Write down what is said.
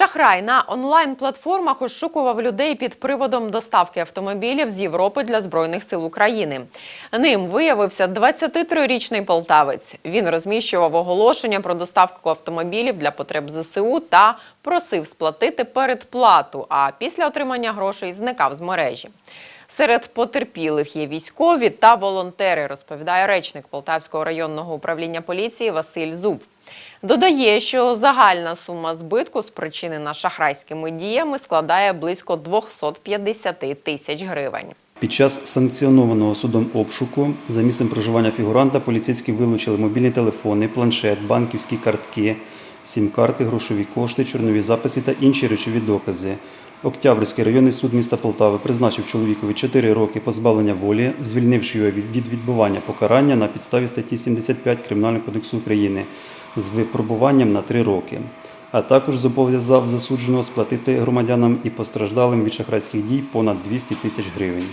Шахрай на онлайн-платформах ошукував людей під приводом доставки автомобілів з Європи для Збройних сил України. Ним виявився 23-річний полтавець. Він розміщував оголошення про доставку автомобілів для потреб ЗСУ та просив сплатити передплату, а після отримання грошей зникав з мережі. Серед потерпілих є військові та волонтери, розповідає речник Полтавського районного управління поліції Василь Зуб. Додає, що загальна сума збитку, спричинена шахрайськими діями, складає близько 250 тисяч гривень. Під час санкціонованого судом обшуку за місцем проживання фігуранта поліцейські вилучили мобільні телефони, планшет, банківські картки, сім-карти, грошові кошти, чорнові записи та інші речові докази. Октябрьський районний суд міста Полтави призначив чоловікові 4 роки позбавлення волі, звільнивши його від від відбування покарання на підставі статті 75 Кримінального кодексу України з випробуванням на три роки. А також зобов'язав засудженого сплатити громадянам і постраждалим від шахрайських дій понад 200 тисяч гривень.